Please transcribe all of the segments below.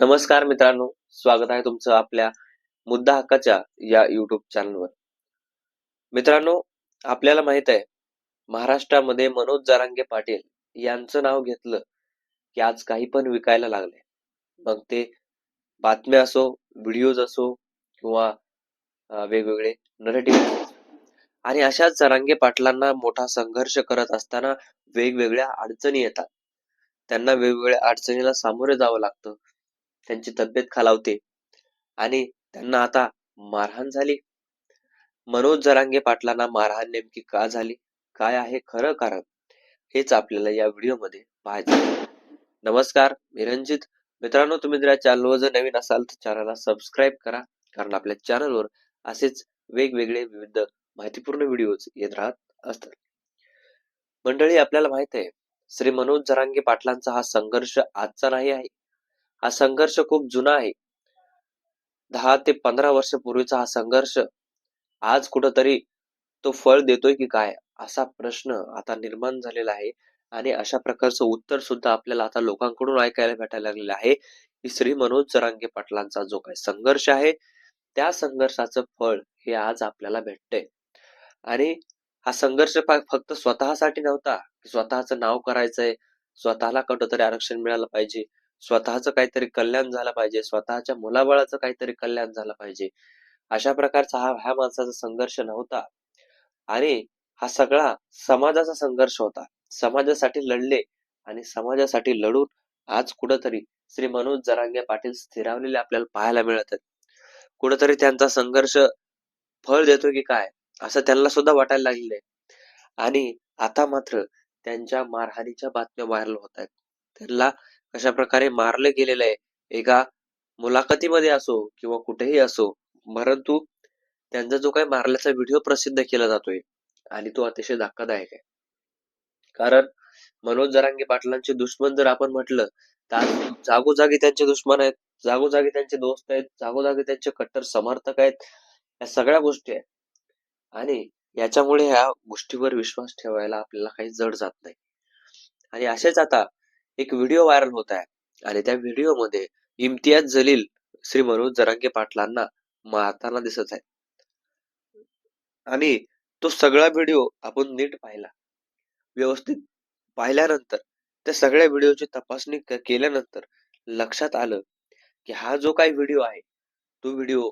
नमस्कार मित्रांनो स्वागत आहे तुमचं आपल्या मुद्दा हक्काच्या या युट्यूब चॅनलवर मित्रांनो आपल्याला माहीत आहे महाराष्ट्रामध्ये मनोज जरांगे पाटील यांचं नाव घेतलं की आज काही पण विकायला लागले. मग ते बातम्या असो व्हिडिओज असो किंवा वेगवेगळे नरेटिव्ह आणि अशाच जरांगे पाटलांना मोठा संघर्ष करत असताना वेगवेगळ्या अडचणी येतात. त्यांना वेगवेगळ्या अडचणीला सामोरे जावं लागतं. त्यांची तब्येत खालावते. आणि त्यांना आता मारहाण झाली. मनोज जरांगे पाटलांना मारहाण नेमकी का झाली? काय आहे खरं कारण? हेच आपल्याला या व्हिडिओमध्ये पाहायचं नमस्कार मी रंजित मित्रांनो तुम्ही जर या चॅनलवर जर नवीन असाल तर चॅनलला सबस्क्राईब करा. कारण आपल्या चॅनलवर असेच वेगवेगळे विविध माहितीपूर्ण व्हिडिओज येत राहत असतात. मंडळी आपल्याला माहीत आहे श्री मनोज जरांगे पाटलांचा हा संघर्ष आजचा नाही आहे. हा संघर्ष खूप जुना आहे. दहा ते पंधरा वर्षपूर्वीचा हा संघर्ष आज कुठंतरी तो फळ देतोय की काय? असा प्रश्न आता निर्माण झालेला आहे आणि अशा प्रकारचं उत्तर सुद्धा आपल्याला आता लोकांकडून ऐकायला भेटायला लागलेलं आहे की श्री मनोज जरांगे पाटलांचा जो काही संघर्ष आहे त्या संघर्षाचं फळ हे आज आपल्याला भेटतंय. आणि हा संघर्ष फक्त स्वतःसाठी नव्हता. की स्वतःचं नाव करायचंय. स्वतःला कुठंतरी आरक्षण मिळालं पाहिजे. स्वतःचं काहीतरी कल्याण झालं पाहिजे स्वतःच्या मुलाबाळाचं काहीतरी कल्याण झालं पाहिजे. अशा प्रकारचा हा ह्या माणसाचा संघर्ष नव्हता. आणि हा सगळा समाजाचा संघर्ष होता. समाजासाठी लढले आणि समाजासाठी लढून आज कुठंतरी श्री मनोज जरांगे पाटील स्थिरावलेले आपल्याला पाहायला मिळत आहेत. कुठंतरी त्यांचा संघर्ष फळ देतो की काय असं त्यांना सुद्धा वाटायला लागले आणि आता मात्र त्यांच्या मारहाणीच्या बातम्या व्हायरल होत आहेत. त्यांना कशा प्रकारे मारले गेलेलं आहे. एका मुलाखतीमध्ये असो किंवा कुठेही असो परंतु त्यांचा जो काही मारल्याचा व्हिडिओ प्रसिद्ध केला जातोय आणि तो अतिशय धक्कादायक आहे. कारण मनोज जरांगे पाटलांचे दुश्मन जर आपण म्हटलं तर जागोजागी त्यांचे दुश्मन आहेत जागोजागी त्यांचे दोस्त आहेत जागोजागी त्यांचे कट्टर समर्थक आहेत या सगळ्या गोष्टी आहेत. आणि याच्यामुळे ह्या गोष्टीवर विश्वास ठेवायला आपल्याला काही जड जात नाही. आणि असेच आता एक व्हिडिओ व्हायरल होत आहे. आणि त्या व्हिडिओमध्ये इम्तियाज जलील श्री मनोज जरांगे पाटलांना मारताना दिसत आहे आणि तो सगळा व्हिडिओ आपण नीट पाहिला. व्यवस्थित पाहिल्यानंतर त्या सगळ्या व्हिडिओची तपासणी केल्यानंतर लक्षात आलं की हा जो काही व्हिडिओ आहे तो व्हिडिओ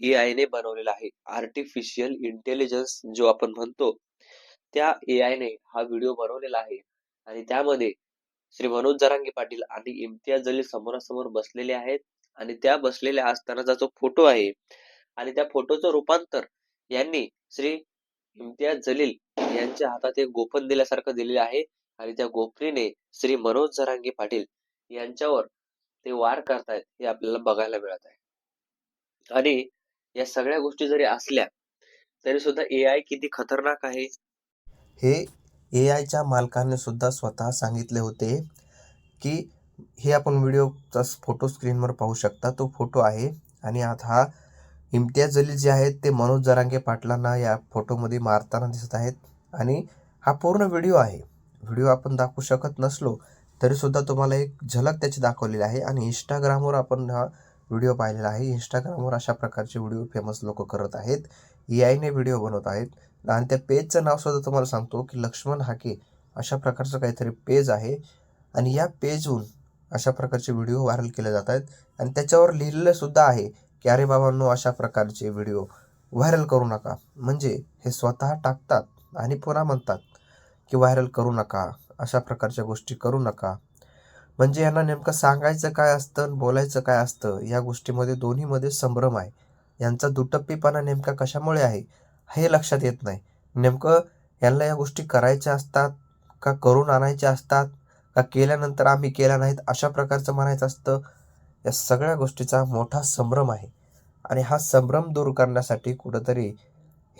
ए ने बनवलेला आहे. आर्टिफिशियल इंटेलिजन्स जो आपण म्हणतो त्या ए आय ने हा व्हिडिओ बनवलेला आहे. आणि त्यामध्ये श्री मनोज जरांगे पाटील आणि इम्तियाज जलील समोरासमोर बसलेले आहेत आणि त्या बसलेल्या असतानाचा जो फोटो आहे आणि त्या फोटोचं रूपांतर यांनी श्री इम्तियाज जलील यांच्या हातात एक गोपन दिल्यासारखं दिलेलं आहे आणि त्या गोपनीने श्री मनोज जरांगे पाटील यांच्यावर ते वार करतायत हे आपल्याला बघायला मिळत आहे. आणि या सगळ्या गोष्टी जरी असल्या तरी सुद्धा ए आय किती खतरनाक आहे? हे ए आयच्या मालकाने सुद्धा स्वतः सांगितले होते की हे आपण व्हिडिओचा फोटो स्क्रीनवर पाहू शकता. तो फोटो आहे आणि आता हा इम्तियाज जलील जे आहेत ते मनोज जरांगे पाटलांना या फोटोमध्ये मारताना दिसत आहेत आणि हा पूर्ण व्हिडिओ आहे. व्हिडिओ आपण दाखवू शकत नसलो तरीसुद्धा तुम्हाला एक झलक त्याची दाखवलेली आहे आणि इंस्टाग्रामवर आपण हा व्हिडिओ पाहिलेला आहे. इंस्टाग्रामवर अशा प्रकारचे व्हिडिओ फेमस लोक करत आहेत. ए आयने व्हिडिओ बनवत आहेत. आणि त्या पेजचं नाव सुद्धा तुम्हाला सांगतो की लक्ष्मण हाके अशा प्रकारचं काहीतरी पेज आहे. आणि या पेजहून अशा प्रकारचे व्हिडिओ व्हायरल केले जात आहेत. आणि त्याच्यावर लिहिलेलं सुद्धा आहे की अरे बाबांनो अशा प्रकारचे व्हिडिओ व्हायरल करू नका. म्हणजे हे स्वतः टाकतात आणि पुन्हा म्हणतात की व्हायरल करू नका. अशा प्रकारच्या गोष्टी करू नका. म्हणजे यांना नेमकं सांगायचं काय असतं आणि बोलायचं काय असतं या गोष्टीमध्ये दोन्हीमध्ये संभ्रम आहे. यांचा दुटप्पीपणा नेमका कशामुळे आहे हे लक्षात येत नाही. नेमकं यांना या गोष्टी करायच्या असतात का करून आणायच्या असतात का केल्यानंतर आम्ही केल्या नाहीत अशा प्रकारचं म्हणायचं असतं या सगळ्या गोष्टीचा मोठा संभ्रम आहे. आणि हा संभ्रम दूर करण्यासाठी कुठंतरी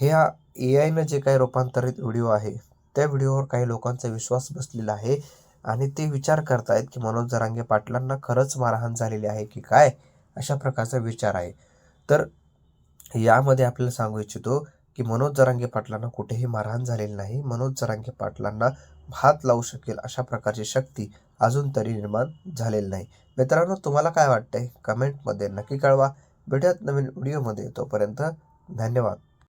ह्या ए आयनं जे काही रूपांतरित व्हिडिओ आहे त्या व्हिडिओवर काही लोकांचा विश्वास बसलेला आहे. आणि ते विचार करतायत की मनोज जरांगे पाटलांना खरंच मारहाण झालेली आहे की काय अशा प्रकारचा विचार आहे. तर यामध्ये आपल्याला सांगू इच्छितो की मनोज जरांगे पाटलांना कुठेही मारहाण झालेली नाही. मनोज जरांगे पाटलांना हात लावू शकेल अशा प्रकारची शक्ती अजून तरी निर्माण झालेली नाही. मित्रांनो तुम्हाला काय वाटतंय? कमेंटमध्ये नक्की कळवा. भेटूयात नवीन व्हिडिओमध्ये. तोपर्यंत धन्यवाद.